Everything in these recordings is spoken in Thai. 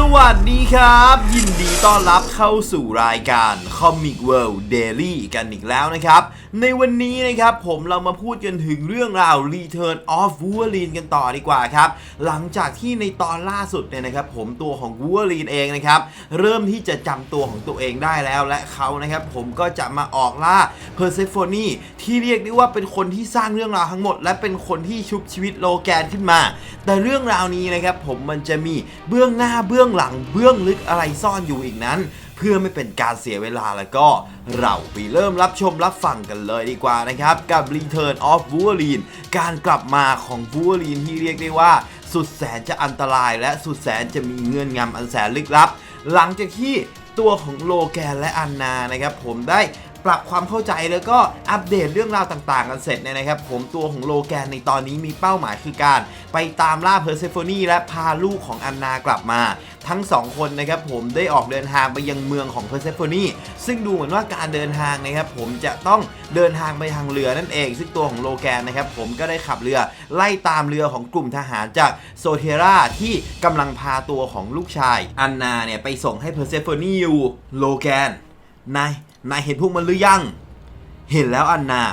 สวัสดีครับ ยินดีต้อนรับเข้าสู่รายการ Comic World Daily กันอีกแล้วนะครับ ในวันนี้นะครับผมเรามาพูดกันถึงเรื่องราว Return of Wolverine กันต่อดีกว่าครับ หลังจากที่ในตอนล่าสุดเนี่ยนะครับผมตัวของ Wolverine เองนะครับเริ่มที่จะจำตัวของตัวเองได้แล้ว และเขานะครับผมก็จะมาออกล่า Persephone ที่เรียกได้ว่าเป็นคนที่สร้างเรื่องราวทั้งหมด และเป็นคนที่ชุบชีวิตโลแกนขึ้นมา แต่เรื่องราวนี้นะครับผมมันจะมีเบื้องหน้าเบื้ององหลังเบื้องลึกอะไรซ่อนอยู่อีกนั้น เพื่อไม่เป็นการเสียเวลาแล้วก็ เราไปเริ่มรับชมรับฟังกันเลยดีกว่านะครับ กับ Return of Wolverine การกลับมาของ Wolverine ที่เรียกได้ว่า สุดแสนจะอันตรายและสุดแสนจะมีเงื่อนงำอันแสนลึกลับ หลังจากที่ตัวของโลแกนและอันนานะครับผมได้ ปรับความเข้าใจแล้วก็อัปเดตเรื่องราวต่างๆ กันเสร็จเนี่ยนะครับ ผมตัวของโลแกนในตอนนี้มีเป้าหมายคือการ ไปตามล่าเพอร์เซโฟนีและพาลูกของอันนากลับมา ทั้งสองคนนะครับผมได้ออกเดินทางไปยังเมืองของเพอร์เซโฟนีซึ่งดูเหมือนว่าการเดินทางนะครับผมจะต้องเดินทางไปทางเรือนั่นเอง ซึ่งตัวของโลแกนนะครับผมก็ได้ขับเรือไล่ตามเรือของกลุ่มทหารจากโซเทราที่กำลังพาตัวของลูกชาย อันนาเนี่ยไปส่งให้เพอร์เซโฟนีอยู่โลแกนนาย นายเห็นพวกมันหรือยัง เห็นแล้วอันนา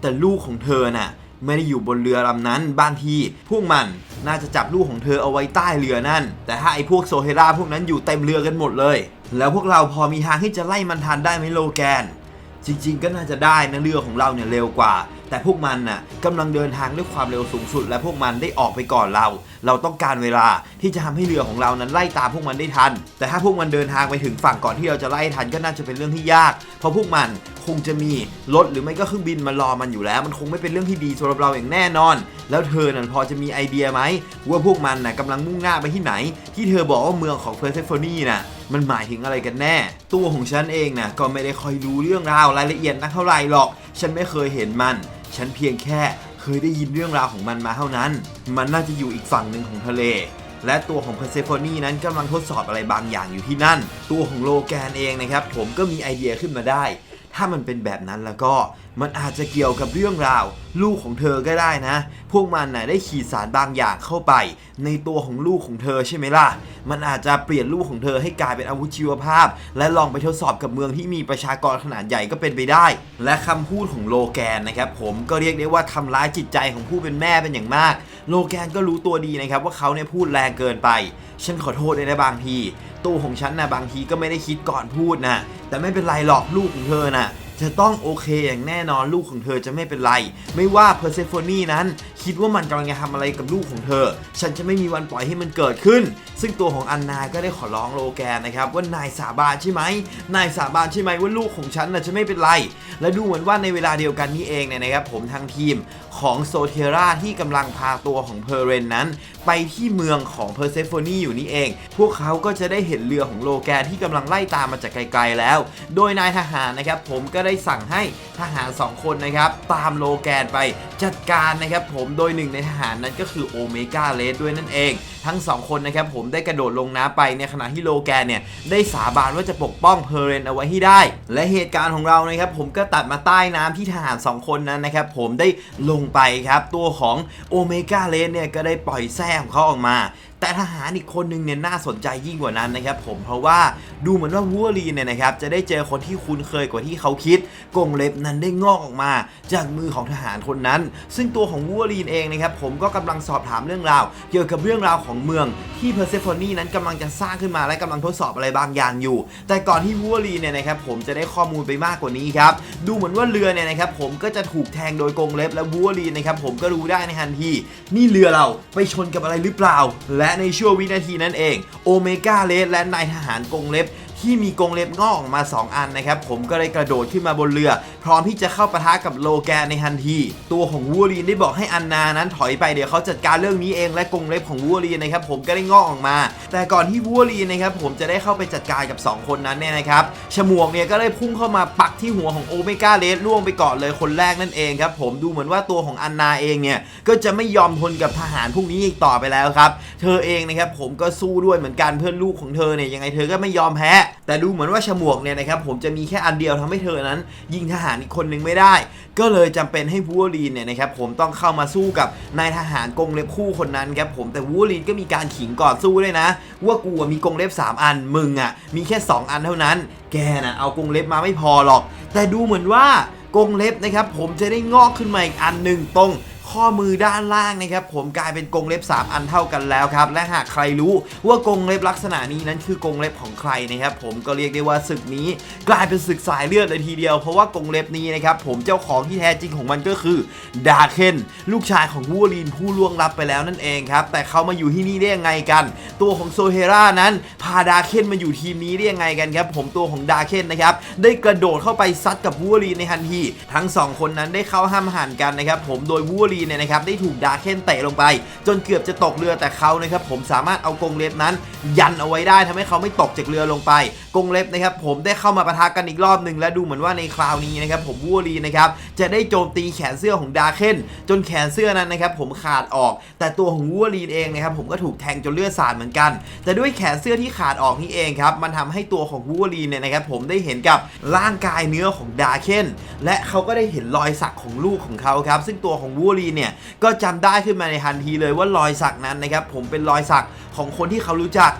แต่ลูกของเธอน่ะ ไม่ได้อยู่บนเรือลำนั้นบางทีพวกมันน่าจะจับลูกของเธอเอาไว้ใต้เรือนั่น แต่ถ้าไอ้พวกโซเฮราพวกนั้นอยู่เต็มเรือกันหมดเลย แล้วพวกเราพอมีทางที่จะไล่มันทันได้ไหมโลแกน จริง ๆ ก็น่าจะได้นะเรือของเราเนี่ยเร็วกว่า แต่พวกมันน่ะกำลังเดินทางด้วยความเร็วสูงสุด และพวกมันได้ออกไปก่อนเรา เราต้องการเวลาที่จะทำให้เรือของเรานั้นไล่ตามพวกมันได้ทัน แต่ถ้าพวกมันเดินทางไปถึงฝั่งก่อนที่เราจะไล่ทันก็น่าจะเป็นเรื่องที่ยาก เพราะพวกมันคงจะมีรถหรือไม่ก็เครื่องบินมารอมันอยู่แล้ว มันคงไม่เป็นเรื่องที่ดีสำหรับเราอย่างแน่นอน แล้วเธอนั้นพอจะมีไอเดียไหมว่าพวกมันน่ะกำลังมุ่งหน้าไปที่ไหน ที่เธอบอกว่าเมืองของเพอร์เซโฟนีน่ะ มันหมายถึงอะไรกันแน่ ตัวของฉันเองนะก็ไม่ได้คอยรู้เรื่องราวรายละเอียดนักเท่าไหร่หรอก ฉันไม่เคยเห็นมัน ฉันเพียงแค่เคยได้ยินเรื่องราวของมันมาเท่านั้น มันน่าจะอยู่อีกฝั่งหนึ่งของทะเล และตัวของเพอร์เซโฟนีนั้นกำลังทดสอบอะไรบางอย่างอยู่ที่นั่น ตัวของโลแกนเองนะครับ ผมก็มีไอเดียขึ้นมาได้ ถ้ามันเป็นแบบนั้นแล้วก็ มันอาจจะเกี่ยวกับเรื่องราว ลูกของเธอก็ได้นะ พวกมันน่ะได้ขีดสารบางอย่างเข้าไป ในตัวของลูกของเธอใช่ไหมล่ะ มันอาจจะเปลี่ยนลูกของเธอให้กลายเป็นอาวุธชีวภาพ และลองไปทดสอบกับเมืองที่มีประชากรขนาดใหญ่ก็เป็นไปได้ และคำพูดของโลแกนนะครับผมก็เรียกได้ว่าทำร้ายจิตใจของผู้เป็นแม่เป็นอย่างมาก โลแกนก็รู้ตัวดีนะครับว่าเขาเนี่ยพูดแรงเกินไป ฉันขอโทษเลยนะบางทีตัวของฉันนะบางทีก็ไม่ได้คิดก่อนพูดนะแต่ไม่เป็นไรหรอกลูกของเธอน่ะ จะต้องโอเคอย่างแน่นอนลูกของเธอจะไม่เป็นไร ไม่ว่าเพอร์เซโฟนีนั้นคิดว่ามันกำลังจะทำอะไรกับลูกของเธอ ฉันจะไม่มีวันปล่อยให้มันเกิดขึ้น ซึ่งตัวของอันนาก็ได้ขอร้องโลแกนนะครับว่านายสาบานใช่ไหมนายสาบานใช่ไหมว่าลูกของฉันน่ะจะไม่เป็นไร และดูเหมือนว่าในเวลาเดียวกันนี้เองเนี่ยนะครับผมทางทีมของโซเทราที่กำลังพาตัวของเพอร์เรนนั้น ไปที่เมืองของเพอร์เซโฟนีอยู่นี่เอง พวกเขาก็จะได้เห็นเรือของโลแกนที่กำลังไล่ตามมาจากไกลๆแล้ว โดยนายทหารนะครับผมก็ได้สั่งให้ทหาร 2 คนนะครับ ตามโลแกนไปจัดการนะครับผมโดยหนึ่งในทหารนั้นก็คือโอเมก้าเลสด้วยนั่นเอง ทั้ง 2 คนนะครับผมได้กระโดดลงน้ำไปในขณะที่โลแกนเนี่ยได้สาบานว่าจะปกป้องเพเรนเอาไว้ให้ได้ และเหตุการณ์ของเรานะครับผมก็ตัดมาใต้น้ำที่ทหาร 2 คนนั้นนะครับผมได้ลงไปครับตัวของโอเมก้าเลสเนี่ยก็ได้ปล่อยแส้ของเขาออกมา แต่ทหารอีกคนหนึงเนี่ยน่าสนใจยิ่งกว่านั้นนะครับผมเพราะว่าดูเหมือนว่าวัวลีเนี่ยนะครับจะได้เจอคนที่คุ้นเคยกว่าที่เขาคิดกงเล็บนั้นได้งอกออกมา จากมือของทหารคนนั้น ซึ่งตัวของวัวลีนเองนะครับผมก็กำลังสอบถามเรื่องราว เกี่ยวกับเรื่องราวของเมืองที่เพอร์เซโฟนีนั้นกำลังจะสร้างขึ้นมาและกำลังทดสอบอะไรบางอย่างอยู่ แต่ก่อนที่วัวลีเนี่ยนะครับผมจะได้ข้อมูลไปมากกว่านี้ครับดูเหมือนว่าเรือเนี่ยนะครับผมก็จะถูกแทงโดยกงเล็บและวัวลีนะครับผมก็รู้ได้ในทันทีนี่เรือเราไปชนกับอะไรหรือเปล่า และในช่วงวินาทีนั้นเอง โอเมก้าเลสและนายทหารกงเล็บ ที่มีกรงเล็บงอกออกมา 2 อันนะครับ ผมก็เลยกระโดดขึ้นมาบนเรือ พร้อมที่จะเข้าปะทะกับโลแกนในทันที ตัวของวูลีนได้บอกให้อันนานั้นถอยไปเดี๋ยวเขาจัดการเรื่องนี้เองและกรงเล็บของวูลีนนะครับผมก็ได้งอกออกมา แต่ก่อนที่วูลีนนะครับผมจะได้เข้าไปจัดการกับ 2 คนนั้นเนี่ยนะครับฉมวกเนี่ยก็ได้พุ่งเข้ามาปักที่หัวของโอเมก้าเลสล่วงไปก่อนเลยคนแรกนั่นเองครับผมดูเหมือนว่าตัวของอันนาเองเนี่ยก็จะไม่ยอมทนกับทหารพวกนี้อีกต่อไปแล้วครับ เธอเองนะครับผมก็สู้ด้วยเหมือนกันเพื่อนลูกของเธอเนี่ยยังไงเธอก็ไม่ยอมแพ้แต่ดูเหมือนว่าฉมวกเนี่ยนะครับผมจะมีแค่อันเดียวทำให้เธอนั้น ยิงทหารอีกคนนึงไม่ได้ ก็เลยจำเป็นให้วูวลีนเนี่ยนะครับผมต้องเข้ามาสู้กับนายทหารกงเล็บคู่คนนั้นครับผมแต่วูวลีนก็มีการขิงก่อนสู้ด้วยนะ ว่ากูมีกงเล็บ 3 อันมึงอะมีแค่ 2 อันเท่านั้น แกนะเอากงเล็บมาไม่พอหรอก แต่ดูเหมือนว่ากงเล็บนะครับผมจะได้งอกขึ้นมาอีกอันหนึ่งตรง ข้อมือด้านล่างนะครับผมกลายเป็นกรงเล็บ 3 อันเท่ากันแล้วครับ และหากใครรู้ว่ากรงเล็บลักษณะนี้นั้นคือกรงเล็บของใครนะครับผมก็เรียกได้ว่าศึกนี้ กลายเป็นศึกสายเลือดเลยทีเดียว เพราะว่ากรงเล็บนี้นะครับผมเจ้าของที่แท้จริงของมันก็คือดาเคนลูกชายของวูวลีนผู้ล่วงลับไปแล้วนั่นเองครับแต่เขามาอยู่ที่นี่ได้ยังไงกัน ตัวของโซเฮรานั้นพาดาเคนมาอยู่ทีมนี้ได้ยังไงกันครับผมตัวของดาเคนนะครับได้กระโดดเข้าไปซัดกับวูวลีนในทันทีทั้งสองคนนั้นได้เข้าห้ามหันกันนะครับผมโดยวูวลีนเนี่ยนะครับได้ถูกดาเคนเตะลงไป จนเกือบจะตกเรือแต่เขานะครับผมสามารถเอากงเล็บนั้น ยันเอาไว้ได้ทำให้เขาไม่ตกจากเรือลงไป กงเล็บนะครับผมได้เข้ามาปะทะกันอีกรอบหนึ่งและดูเหมือนว่าในคราวนี้นะครับผมวูวลีนะครับจะได้โจมตีแขนเสื้อของดาเคนจนแขนเสื้อนั้นนะครับผมขาดออก แต่ตัวของวูวลีเองนะครับผมก็ถูกแทงจนเลือดสาดเหมือนกัน แต่ด้วยแขนเสื้อที่ขาดออกนี่เองครับมันทำให้ตัวของวูวลีเนี่ยนะครับผมได้เห็นกับร่างกายเนื้อของดาเคนและเขาก็ได้เห็นรอยสักของลูกของเขาครับซึ่งตัวของวูวลีนเนี่ยก็จำได้ขึ้นมาในทันทีเลยว่ารอยสักนั้นนะครับผมเป็นรอยสักของคนที่เขารู้จัก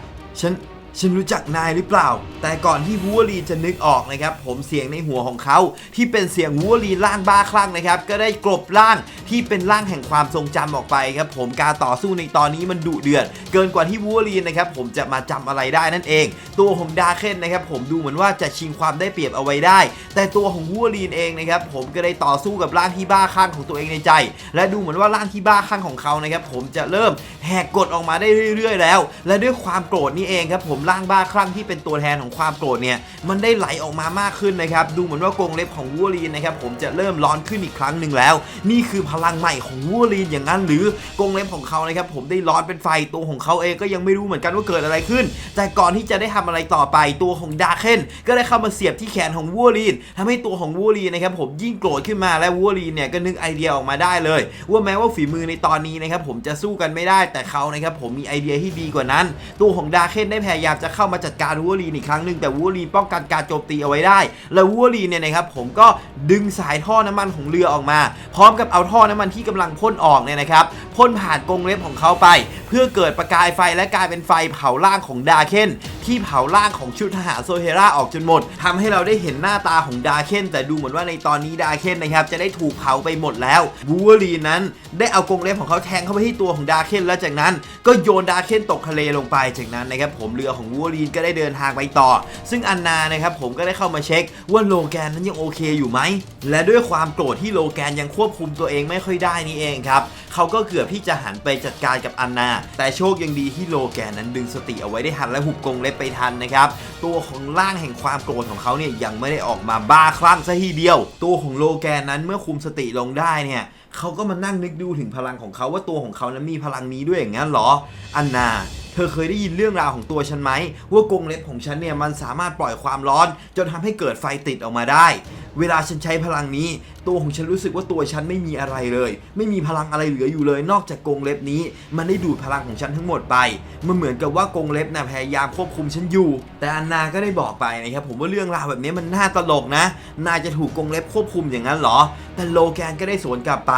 ฉัน ฉันรู้จักนายหรือเปล่า แต่ก่อนที่วูวลีจะนึกออกนะครับ ผมเสียงในหัวของเขา ที่เป็นเสียงวูวลีร่างบ้าคลั่งนะครับ ก็ได้กลบร่างที่เป็นร่างแห่งความทรงจำออกไปครับ ผมการต่อสู้ในตอนนี้มันดุเดือดเกินกว่าที่วูวลีนะครับผมจะมาจำอะไรได้นั่นเอง ตัวของดาเคนนะครับผมดูเหมือนว่าจะชิงความได้เปรียบเอาไว้ได้ แต่ตัวของวูวลีเองนะครับผมก็ได้ต่อสู้กับร่างที่บ้าคลั่งของตัวเองในใจ และดูเหมือนว่าร่างที่บ้าคลั่งของเขานะครับผมจะเริ่มแหกกฎออกมาได้เรื่อย ๆ แล้ว และด้วยความโกรธนี่เองครับผมร่างบ้าคลั่งที่เป็นตัวแทนของความโกรธเนี่ยมันได้ไหลออกมามากขึ้นนะครับดูเหมือนว่ากรงเล็บของวูวลีนนะครับผมจะเริ่มร้อนขึ้นอีกครั้งหนึ่งแล้ว นี่คือพลังใหม่ของวูวลีนอย่างนั้น หรือกรงเล็บของเขานะครับผมได้ร้อนเป็นไฟตัวของเขาเองก็ยังไม่รู้เหมือนกันว่าเกิดอะไรขึ้น แต่ก่อนที่จะได้ทำอะไรต่อไปตัวของดาเคนก็ได้เข้ามาเสียบที่แขนของวูวลีนทำให้ตัวของวูวลีนนะครับผมยิ่งโกรธขึ้นมาและวูวลีนเนี่ยก็นึกไอเดียออกมาได้เลย ว่าแม้ว่าฝีมือในตอนนี้นะครับผมจะสู้กันไม่ได้แต่เขานะครับผมมีไอเดียที่ดีกว่านั้น ตัวของดาเคนได้พยายามจะเข้ามาจัดการวูวลีนอีกครั้งหนึ่งแต่วูวลีนป้องกันการโจมตีเอาไว้ได้ และวูวลีนเนี่ยนะครับผมก็ดึงสายท่อน้ำมันของเรือออกมา พร้อมกับเอาท่อน้ำมันที่กำลังพ่นออกเนี่ยนะครับพ่นผ่านกรงเล็บของเขาไป เพื่อเกิดประกายไฟและกลายเป็นไฟเผาร่างของดาเคนที่เผาร่างของชุดทหารโซเฮราออกจนหมดทำให้เราได้เห็นหน้าตาของดาเคนแต่ดูเหมือนว่าในตอนนี้ดาเคนนะครับจะได้ถูกเผาไปหมดแล้ววูวลีนนั้น ได้เอากรงเล็บของเขาแทงเข้าไปที่ตัวของดาเคนแล้วจากนั้น ก็โยนดาเคนตกทะเลลงไปจากนั้นนะครับผมเรือของวูวลีนก็ได้เดินทางไปต่อ ซึ่งอันนานะครับผมก็ได้เข้ามาเช็คว่าโลแกนนั้นยังโอเคอยู่ไหม และด้วยความโกรธที่โลแกนยังควบคุมตัวเองไม่ค่อยได้นี่เองครับเขาก็เกือบที่จะหันไปจัดการกับอันนา แต่โชคยังดีที่โลแกนนั้นดึงสติเอาไว้ได้ทันและหุบกรงเล็บไปทันนะครับตัวของร่างแห่งความโกรธของเขาเนี่ยยังไม่ได้ออกมาบ้าคลั่งซะทีเดียว ตัวของโลแกนนั้นเมื่อคุมสติลงได้เนี่ยเขาก็มานั่งนึกดูถึงพลังของเขาว่าตัวของเขานั้นมีพลังนี้ด้วยอย่างนั้นเหรอ อันนา เธอเคยได้ยินเรื่องราวของตัวฉันไหมว่ากรงเล็บของฉันเนี่ยมันสามารถปล่อยความร้อน จนทำให้เกิดไฟติดออกมาได้ เวลาฉันใช้พลังนี้ ตัวของฉันรู้สึกว่าตัวฉันไม่มีอะไรเลย ไม่มีพลังอะไรเหลืออยู่เลย นอกจากกรงเล็บนี้ มันได้ดูดพลังของฉันทั้งหมดไป มันเหมือนกับว่ากรงเล็บนะพยายามควบคุมฉันอยู่ แต่อันนาก็ได้บอกไปนะครับผมว่าเรื่องราวแบบนี้มันน่าตลกนะ นายจะถูกกรงเล็บควบคุมอย่างนั้นเหรอ แต่โลแกนก็ได้สวนกลับไป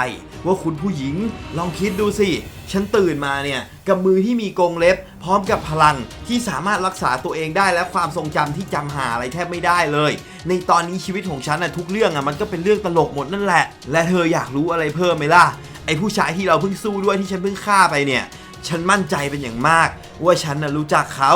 ว่าคุณผู้หญิงลองคิดดูสิฉันตื่นมาเนี่ยกับมือที่มีกรงเล็บ พร้อมกับพลังที่สามารถรักษาตัวเองได้และความทรงจำที่จำหาอะไรแทบไม่ได้เลย ในตอนนี้ชีวิตของฉันนะทุกเรื่องอะมันก็เป็นเรื่องตลกหมดนั่นแหละ และเธออยากรู้อะไรเพิ่มไหมล่ะไอ้ผู้ชายที่เราเพิ่งสู้ด้วยที่ฉันเพิ่งฆ่าไปเนี่ย ฉันมั่นใจเป็นอย่างมาก ว่าฉันน่ะรู้จักเขา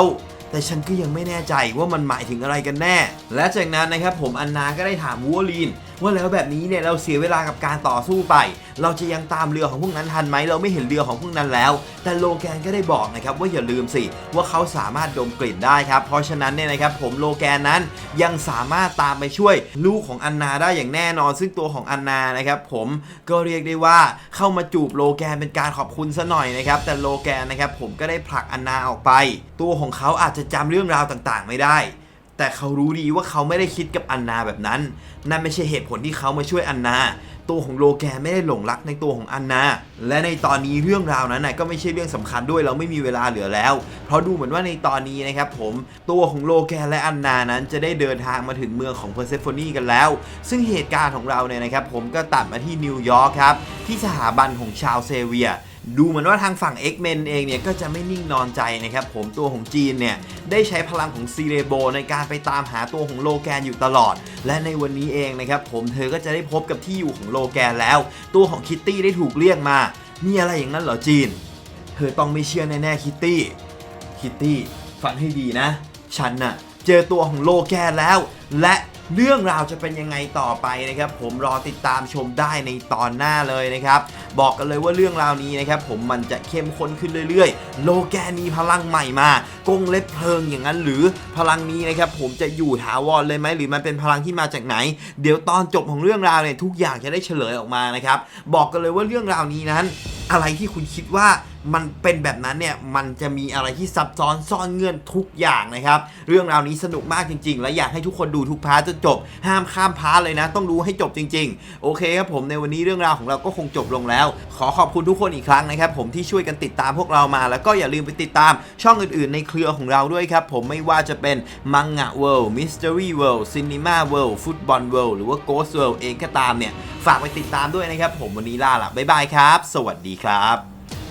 แต่ฉันก็ยังไม่แน่ใจว่ามันหมายถึงอะไรกันแน่ และจากนั้นนะครับผมอันนาก็ได้ถามวัวลีน ว่าแล้วแบบนี้เนี่ยเราเสียเวลากับการต่อสู้ไป เราจะยังตามเรือของพวกนั้นทันไหมเราไม่เห็นเรือของพวกนั้นแล้ว แต่โลแกนก็ได้บอกนะครับว่าอย่าลืมสิว่าเขาสามารถดมกลิ่นได้ครับ เพราะฉะนั้นเนี่ยนะครับผมโลแกนนั้นยังสามารถตามไปช่วยลูกของอันนาได้อย่างแน่นอน ซึ่งตัวของอันนานะครับผมก็เรียกได้ว่าเข้ามาจูบโลแกนเป็นการขอบคุณซะหน่อยนะครับแต่โลแกนนะครับผมก็ได้ผลักอันนาออกไป ตัวของเขาอาจจะจำเรื่องราวต่างๆ ไม่ได้ แต่เขารู้ดีว่าเขาไม่ได้คิดกับอันนาแบบนั้น นั่นไม่ใช่เหตุผลที่เขามาช่วยอันนา ตัวของโลแกนไม่ได้หลงรักในตัวของอันนา และในตอนนี้เรื่องราวนั้นนะก็ไม่ใช่เรื่องสำคัญด้วยเราไม่มีเวลาเหลือแล้ว เพราะดูเหมือนว่าในตอนนี้นะครับผมตัวของโลแกนและอันนานั้นจะได้เดินทางมาถึงเมืองของเพอร์เซโฟนีกันแล้ว ซึ่งเหตุการณ์ของเราเนี่ยนะครับผมก็ตัดมาที่นิวยอร์กครับที่สถาบันของชาวเซเวีย ดูเหมือนว่าทางฝั่ง X-Men เองเนี่ยก็จะไม่นิ่งนอนใจนะครับผมตัวของจีนเนี่ยได้ใช้พลังของซีเรโบในการไปตามหาตัวของโลแกนอยู่ตลอด และในวันนี้เองนะครับผมเธอก็จะได้พบกับที่อยู่ของโลแกนแล้ว ตัวของคิตตี้ได้ถูกเรียกมามีอะไรอย่างนั้นเหรอจีน เธอต้องไม่เชื่อแน่ๆคิตตี้คิตตี้ฟังให้ดีนะ ฉันน่ะเจอตัวของโลแกนแล้ว และ เรื่องราวจะเป็นยังไงต่อไปนะครับ ผมรอติดตามชมได้ในตอนหน้าเลยนะครับ บอกกันเลยว่าเรื่องราวนี้นะครับ ผมมันจะเข้มข้นขึ้นเรื่อยๆ โลแกนมีพลังใหม่มากงเล็บเพลิงอย่างนั้น หรือพลังนี้นะครับ ผมจะอยู่ถาวรเลยไหมหรือมันเป็นพลังที่มาจากไหน เดี๋ยวตอนจบของเรื่องราวเนี่ยทุกอย่างจะได้เฉลยออกมานะครับ บอกกันเลยว่าเรื่องราวนี้นั้น อะไรที่คุณคิดว่า มันเป็นแบบนั้นเนี่ยมันจะมีอะไรที่ซับซ้อนซ่อนเงื่อนทุกอย่างนะครับ เรื่องราวนี้สนุกมากจริง ๆ และอยากให้ทุกคนดูทุกพาร์ทจนจบ ห้ามข้ามพาร์ทเลยนะ ต้องดูให้จบจริง ๆ โอเคครับผมในวันนี้เรื่องราวของเราก็คงจบลงแล้ว ขอขอบคุณทุกคนอีกครั้งนะครับ ผมที่ช่วยกันติดตามพวกเรามา แล้วก็อย่าลืมไปติดตามช่องอื่นๆ ในเครือของเราด้วยครับผมไม่ว่าจะเป็นมังงะเวิลด์มิส t ต r รี่เวิลด์ซินิมาเวิลด์ฟุตบอลเวิลด์หรือว่าโกสเวิลด์เองก็ตามเนี่ยฝากไปติดตามด้วยนะครับผมวันนี้ลาละบ๊ายบายครับ สวัสดีครับ